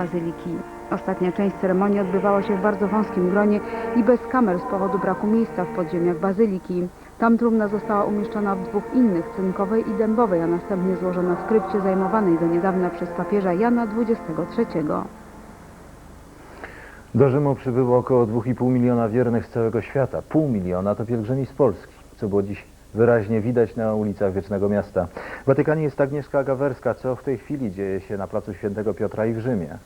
bazyliki. Ostatnia część ceremonii odbywała się w bardzo wąskim gronie i bez kamer z powodu braku miejsca w podziemiach bazyliki. Tam trumna została umieszczona w dwóch innych, cynkowej i dębowej, a następnie złożona w krypcie zajmowanej do niedawna przez papieża Jana XXIII. Do Rzymu przybyło około 2,5 miliona wiernych z całego świata. Pół miliona to pielgrzymi z Polski, co było dziś wyraźnie widać na ulicach Wiecznego Miasta. W Watykanie jest Agnieszka Gawerska. Co w tej chwili dzieje się na placu Świętego Piotra i w Rzymie?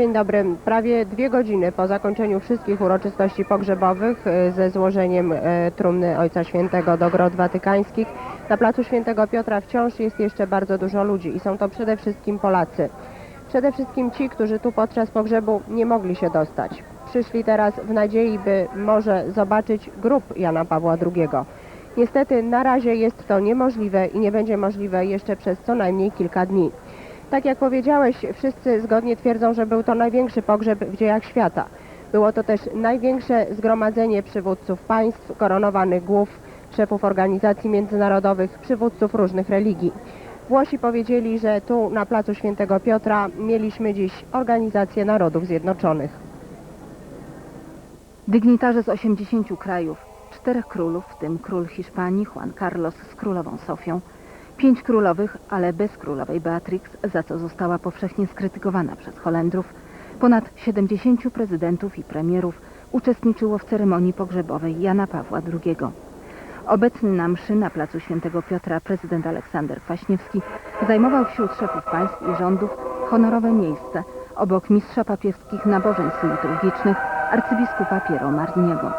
Dzień dobry. Prawie dwie godziny po zakończeniu wszystkich uroczystości pogrzebowych e, ze złożeniem e, trumny Ojca Świętego do grot watykańskich na placu Świętego Piotra wciąż jest jeszcze bardzo dużo ludzi i są to przede wszystkim Polacy. Przede wszystkim ci, którzy tu podczas pogrzebu nie mogli się dostać. Przyszli teraz w nadziei, by może zobaczyć grób Jana Pawła II. Niestety na razie jest to niemożliwe i nie będzie możliwe jeszcze przez co najmniej kilka dni. Tak jak powiedziałeś, wszyscy zgodnie twierdzą, że był to największy pogrzeb w dziejach świata. Było to też największe zgromadzenie przywódców państw, koronowanych głów, szefów organizacji międzynarodowych, przywódców różnych religii. Włosi powiedzieli, że tu na placu Świętego Piotra mieliśmy dziś Organizację Narodów Zjednoczonych. Dygnitarze z 80 krajów, czterech królów, w tym król Hiszpanii Juan Carlos z królową Sofią, pięć królowych, ale bez królowej Beatrix, za co została powszechnie skrytykowana przez Holendrów, ponad 70 prezydentów i premierów uczestniczyło w ceremonii pogrzebowej Jana Pawła II. Obecny na mszy na placu Świętego Piotra prezydent Aleksander Kwaśniewski zajmował wśród szefów państw i rządów honorowe miejsce obok mistrza papieskich nabożeństw liturgicznych arcybiskupa Piero Marniego.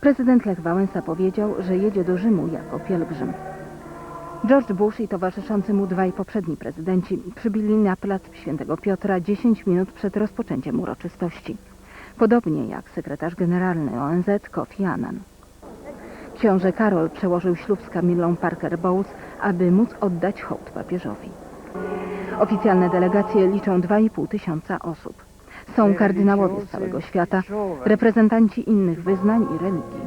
Prezydent Lech Wałęsa powiedział, że jedzie do Rzymu jako pielgrzym. George Bush i towarzyszący mu dwaj poprzedni prezydenci przybyli na plac Świętego Piotra 10 minut przed rozpoczęciem uroczystości. Podobnie jak sekretarz generalny ONZ Kofi Annan. Książę Karol przełożył ślub z Camillą Parker Bowles, aby móc oddać hołd papieżowi. Oficjalne delegacje liczą 2,5 tysiąca osób. Są kardynałowie z całego świata, reprezentanci innych wyznań i religii.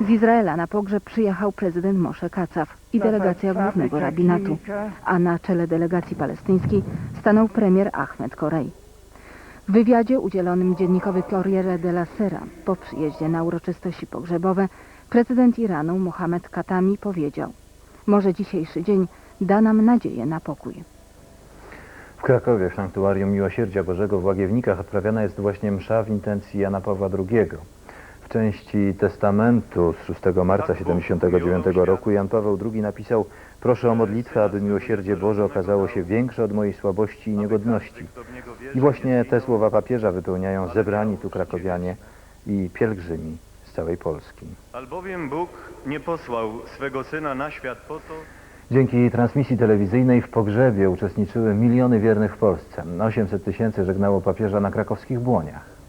Z Izraela na pogrzeb przyjechał prezydent Moshe Kacaw i delegacja głównego rabinatu, a na czele delegacji palestyńskiej stanął premier Ahmed Korei. W wywiadzie udzielonym dziennikowi Corriere della Sera po przyjeździe na uroczystości pogrzebowe prezydent Iranu Mohamed Katami powiedział Może dzisiejszy dzień da nam nadzieję na pokój. W Krakowie w Sanktuarium Miłosierdzia Bożego w Łagiewnikach odprawiana jest właśnie msza w intencji Jana Pawła II. W części testamentu z 6 marca 79 roku Jan Paweł II napisał Proszę o modlitwę, aby miłosierdzie Boże okazało się większe od mojej słabości i niegodności. I właśnie te słowa papieża wypełniają zebrani tu krakowianie i pielgrzymi z całej Polski. Albowiem Bóg nie posłał swego Syna na świat po to, Dzięki transmisji telewizyjnej w pogrzebie uczestniczyły miliony wiernych w Polsce. 800 tysięcy żegnało papieża na krakowskich błoniach.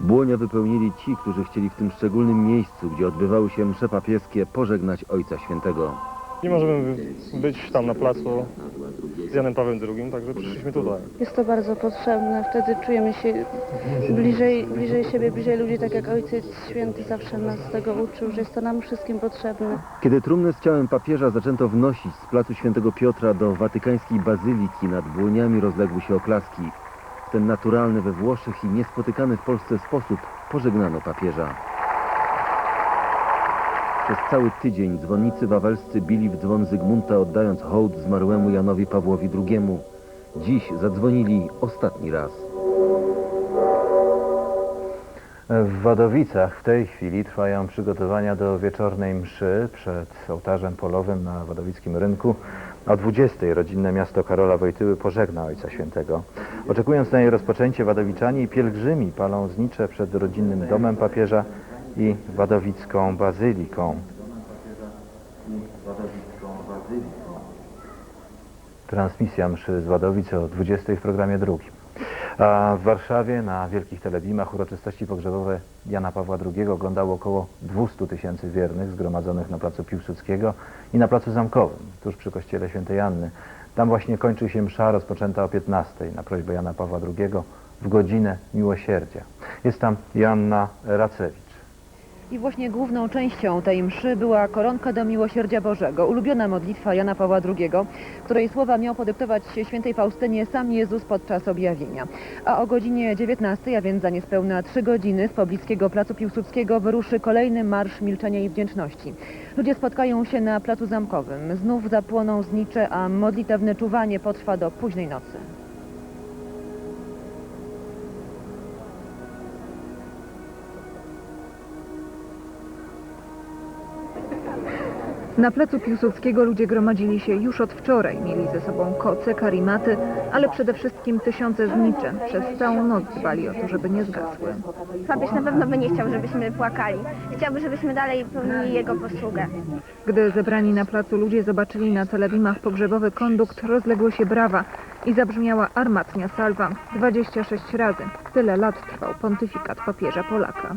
Błonia wypełnili ci, którzy chcieli w tym szczególnym miejscu, gdzie odbywały się msze papieskie, pożegnać Ojca Świętego. Nie możemy być tam na placu z Janem Pawłem II, także przyszliśmy tutaj. Jest to bardzo potrzebne, wtedy czujemy się bliżej, bliżej siebie, bliżej ludzi, tak jak Ojciec Święty zawsze nas tego uczył, że jest to nam wszystkim potrzebne. Kiedy trumnę z ciałem papieża zaczęto wnosić z placu Świętego Piotra do watykańskiej bazyliki, nad błoniami rozległy się oklaski. Ten naturalny we Włoszech i niespotykany w Polsce sposób pożegnano papieża. Przez cały tydzień dzwonnicy wawelscy bili w dzwon Zygmunta, oddając hołd zmarłemu Janowi Pawłowi II. Dziś zadzwonili ostatni raz. W Wadowicach w tej chwili trwają przygotowania do wieczornej mszy przed ołtarzem polowym na Wadowickim Rynku. O 20 rodzinne miasto Karola Wojtyły pożegna Ojca Świętego. Oczekując na jej rozpoczęcie, wadowiczani i pielgrzymi palą znicze przed rodzinnym domem papieża i wadowicką bazyliką. Transmisja mszy z Wadowicy o 20 w programie drugim. W Warszawie na wielkich telebimach uroczystości pogrzebowe Jana Pawła II oglądało około 200 tysięcy wiernych zgromadzonych na placu Piłsudskiego i na placu Zamkowym, tuż przy kościele świętej Anny. Tam właśnie kończy się msza rozpoczęta o 15 na prośbę Jana Pawła II w godzinę miłosierdzia. Jest tam Joanna Racewicz. I właśnie główną częścią tej mszy była koronka do miłosierdzia Bożego, ulubiona modlitwa Jana Pawła II, której słowa miał podyktować świętej Faustynie sam Jezus podczas objawienia. A o godzinie 19, a więc za niespełna 3 godziny z pobliskiego Placu Piłsudskiego wyruszy kolejny Marsz Milczenia i Wdzięczności. Ludzie spotkają się na Placu Zamkowym. Znów zapłoną znicze, a modlitewne czuwanie potrwa do późnej nocy. Na placu Piłsudskiego ludzie gromadzili się już od wczoraj. Mieli ze sobą koce, karimaty, ale przede wszystkim tysiące znicze. Przez całą noc dbali o to, żeby nie zgasły. Papież na pewno by nie chciał, żebyśmy płakali. Chciałby, żebyśmy dalej pełnili jego posługę. Gdy zebrani na placu ludzie zobaczyli na telebimach pogrzebowy kondukt, rozległy się brawa i zabrzmiała armatnia salwa. 26 razy. Tyle lat trwał pontyfikat papieża Polaka.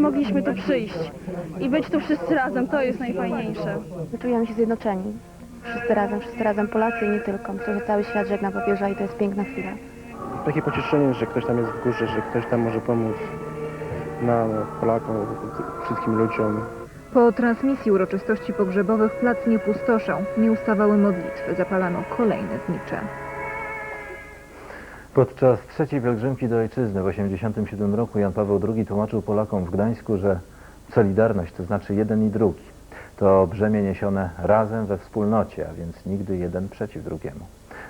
Mogliśmy tu przyjść i być tu wszyscy razem, to jest najfajniejsze. Czujemy się zjednoczeni. Wszyscy razem, wszyscy razem Polacy i nie tylko. Myślę, że cały świat żegna papieża i to jest piękna chwila. Takie pocieszenie, że ktoś tam jest w górze, że ktoś tam może pomóc nam, Polakom, wszystkim ludziom. Po transmisji uroczystości pogrzebowych plac nie pustoszał. Nie ustawały modlitwy. Zapalano kolejne znicze. Podczas trzeciej pielgrzymki do ojczyzny w 1987 roku Jan Paweł II tłumaczył Polakom w Gdańsku, że solidarność to znaczy jeden i drugi. To brzemię niesione razem we wspólnocie, a więc nigdy jeden przeciw drugiemu.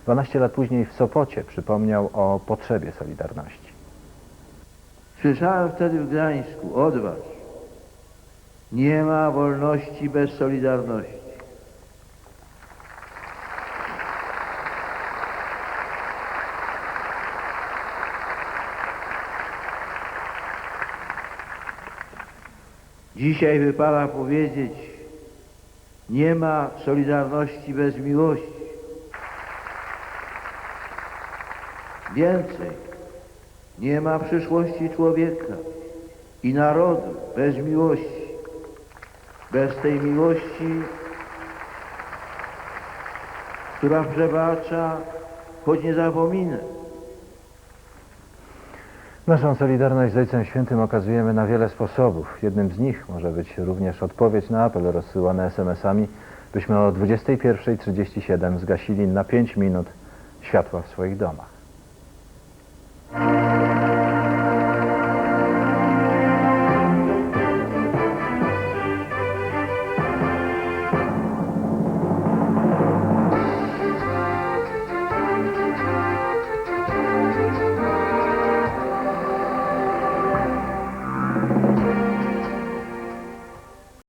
12 lat później w Sopocie przypomniał o potrzebie solidarności. Słyszałem wtedy w Gdańsku od was. Nie ma wolności bez solidarności. Dzisiaj wypada powiedzieć, nie ma solidarności bez miłości. Więcej, nie ma przyszłości człowieka i narodu bez miłości. Bez tej miłości, która przebacza, choć nie zapomina. Naszą solidarność z Ojcem Świętym okazujemy na wiele sposobów. Jednym z nich może być również odpowiedź na apel rozsyłany SMS-ami, byśmy o 21.37 zgasili na 5 minut światła w swoich domach.